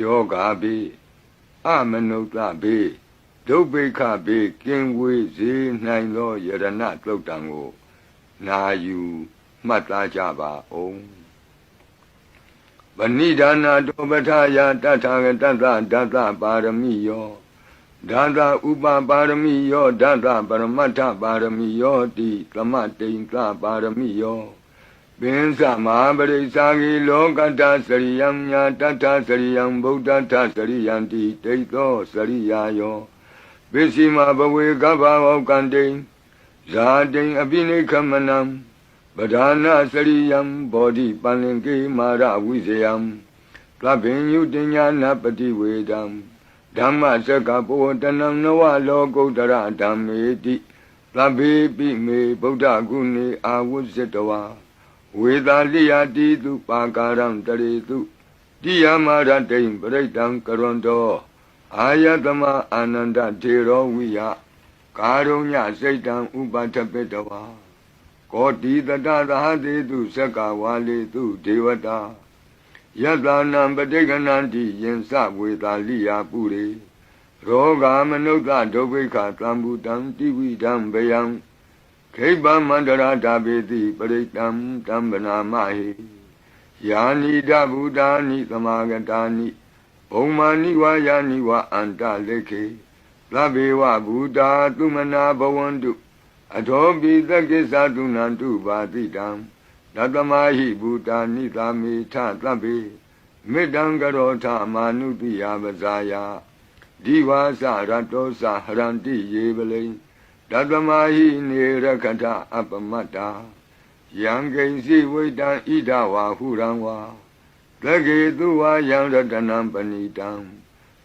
ယောဂါဘေးအမနုဿဘေးဒုဗ္ဗေခဘေးကင်းဝေးစေနိုင်သောယရဏတုတ်တံကိုနာယူမှတ်သားကြပါအောင်ဗဏိဒါနာတောပဋ္ဌာယတထာဂတတဒတပါရမီယောဒါသဥပပါရမီယောဒါသပရမတ္ထပါရမီယောတိသမတိန်သပါရမီယော ပင်စမဟာပရိစ္ဆာဂီလောကတ္တစရိယံညာတတ္ထစရိယံဗုဒ္ဓတ္ထစရိယံတိဒိဋ္ဌောစရိယာယောပစ္စည်းမဘဝေကဗ္ဗဝကံတိန်ဇာတိန်အပိနိခမနံပဓာနာစရိယံဘောဓိပန္လင်ကေမာရဝိဇယံသဗ္ဗညုတညာနာပတိဝေဒံဓမ္မစကပောတနံနဝလောကုတ္တရဓမ္မေတိသဗ္ဗေပိမေဗုဒ္ဓဂုဏေအာဝုဇ္ဇတဝါ ဝေသာလိယတိတုပါကာရံတရေတုတိယမရတိံပရိတံကရွန်တောအာယတမအာနန္ဒထေရောဝိယကာရုညစိတ်တံဥပထပိတဝါကောတိတတသဟတိတုသက္ကဝါလေတုဒေဝတာယတနာပဋိကဏန္တိယင်စဝေသာလိယပုရိရောဂာမနုဿဒုဗ္ဗေခသံဘူတံတိဝိဒံဘယံ ခိဗ္ဗမန္တရာဓာပေတိပရိတံတံဗနာမဟိယာနိဒဗုဒာနိသမာဂတာနိဘုံမာနိဝါယာနိဝါအန္တလေခေသဗ္ဗေဝဗုဒာသုမနာဘဝန္တုအထောပိသကိစ္ဆတုနန္တုပါတိတံတတမဟိဘူတာနိသာမေထသဗ္ဗေမေတ္တံကရောထမာနုတိယပဇာယဒီဝါစရတောစဟရန္တိယေပလိ တတမဟိနေရခထအပမတ္တာယံကိဉ္စီဝိတံဣဒဝါဟုရံဝါသကေသူဝါယံရတနံပဏိတံ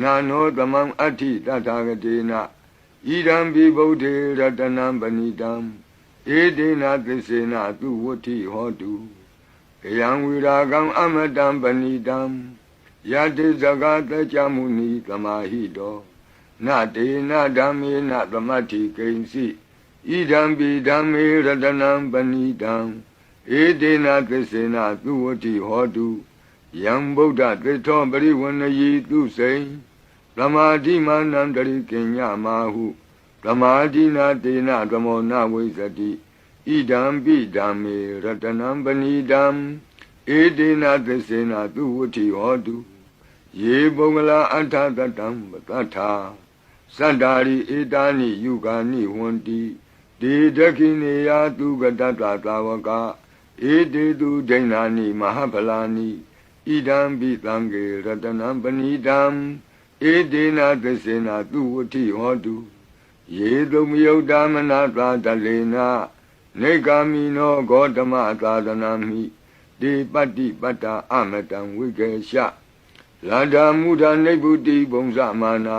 နာနောသမံအဋ္ဌိတထာဂတေနဣဒံပိဗုဒ္ဓေရတနံပဏိတံဧတေနသစ္စေနသူဝဋ္ဌိဟောတုကယံဝိရာကံအမတံပဏိတံယတိဇဂတကြမုနိသမာဟိတော နတေနဓမ္မေနသမတ္ထိကိဉ္စီဣဒံပိဓမ္မေရတနံပဏိတံဧတေနသစ္စေနသူဝဋ္ဌိဟောတုယံဗုဒ္ဓသစ္ထောပရိဝဏယီသူစိံသမာဓိမာနံတရိကညမာဟုသမာဓိနာတေနသမောနဝိသတိဣဒံပိဓမ္မေရတနံပဏိတံဧတေနသစ္စေနသူဝဋ္ဌိဟောတုယေပုဂ္ဂလာအထသတံပတ္ထာ စန္တာရိဧတာနိယုဂာနိဝန္တိဒေဒခိနေယသူကတတသာဝကဧတေတုဒိဏာနိမဟာဖလာနိဣဒံပိသံဃေရတနံပဏိတံဧတေနသစ္စေနသူဝဋ္ဌိဟောတုယေတုမယုတ်တမနာသာတလေနာနေဂာမိနောဂေါတမသာသနာမိဒီပတ္တိပတ္တာအမတံဝိကေရှလာဒာမုဒာနိဗ္ဗုတိဘုံဇမာနာ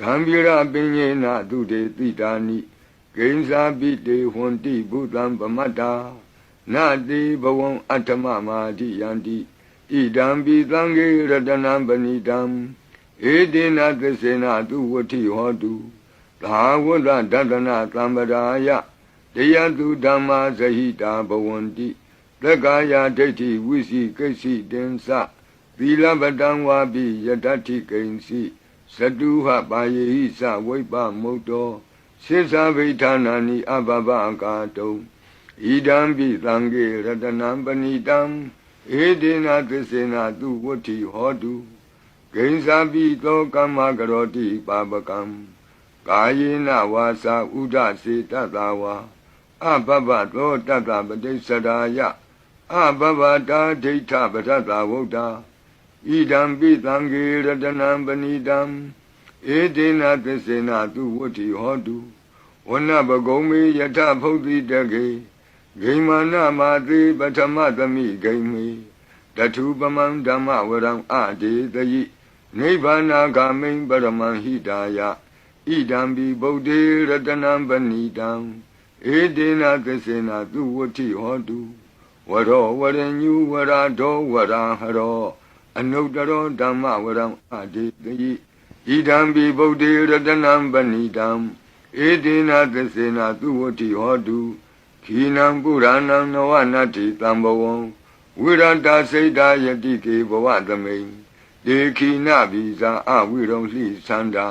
ဂံဗီရပင်ညေနသူတေတိတာနိဂိဉ္စာပိတေဟွန်တိဘုသံပမတ္တာနတိဘဝံအဋ္ဌမမာတိယန္တိဣဒံပိသံဃေရတနံပဏိတံဧတေနသစ္စေနသူဝဋ္ဌိဟောတုသာဝတ္တဒတနာသံပရာယတရားသူဓမ္မာဇဟိတာဘဝန္တိသက္ကာယဒိဋ္ဌိဝိစီကိစ္စိတင်္စသီလပတံဝါပိယတ္ထိကိဉ္စီ သတုဟပါယေဟိသဝိပ္ပမုတ်တောစိသဗိဌာနာနိအဘဘအကာတုံဣဒံပိသံဃေရတနံပဏိတံဧဒေနသစ္စေနသူဝဋ္ဌိဟောတုဂိဉ္စာပိသောကမ္မကရောတိပါပကံကာယေနဝါစာဥဒစေတတဝါအဘဘသောတတပတိစ္ဆရာယအဘဘတာဒိဋ္ဌပထတဝုဒ္ဓ ဣဒံပိသံဃေရတနံပဏိတံဧဒေနသစ္စေနသူဝဋ္ဌိဟောတုဝနပကုံမေယထဖုတ်တိတကေဂိမာနမာတိပထမသမိဂိမေတထုပမံဓမ္မဝရံအဒေတယိနိဗ္ဗာနာဂမိံပရမံဟိတာယဣဒံဘိဗုဒ္ဓေရတနံပဏိတံဧတေနသစ္စေနာသူဝတိဟောတုဝရောဝရညုဝရာဒောဝရာဟရော အနုတ္တရောဓမ္မဝရံအဒေတယိဣဒံဘိဗုဒ္ဓေရတနံပဏိတံဧတေနသစ္စေနာသူဝတိဟောတုခိနံပုရဏံနဝနတ္တိတံဘဝံဝိရတစိတ်တာယတိကေဘဝသမိန်ဒေခိနဗီဇာအဝိရုံလှိသန္တာ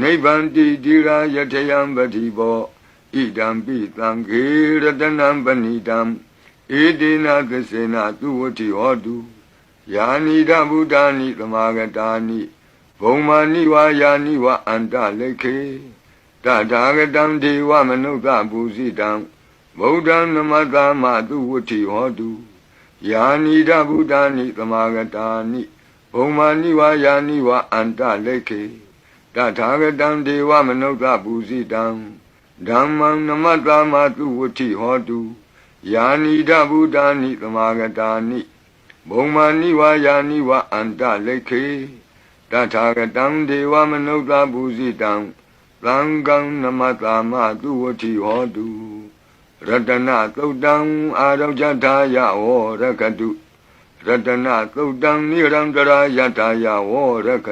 နိဗ္ဗန္တိတိရာယထယံပတိဘောဣဒံပိသံခေရတနံပဏိတံဧတေနသစ္စေနသူဝတိဟောတု ယာနိဒဗုဒ္ဓာနိသမာဂတာနိဘုံမာနိဝါယာနိဝအန္တလိခေတထာဂတံဒေဝမနုဿပုစိတံဗုဒ္ဓံနမတ္တမသူဝတိဟောတုယာနိဒဗုဒ္ဓာနိသမာဂတာနိဘုံမာနိဝါယာနိဝအန္တလိခေတထာဂတံဒေဝမနုဿပုစိတံဓမ္မံနမတ္တမသူဝတိဟောတုယာနိဒဗုဒ္ဓာနိသမာဂတာနိ ဘုံမာနိဝါယာနိဝအန္တလိခေတထာဂတံဒေဝမနုဿပုစိတံသံဃံနမတ္တမသူဝတိဟောတုရတနာသုတ်တံအာရောဇထာယဝရကတုရတနာသုတ်တံနိရံတရာယထာယဝရက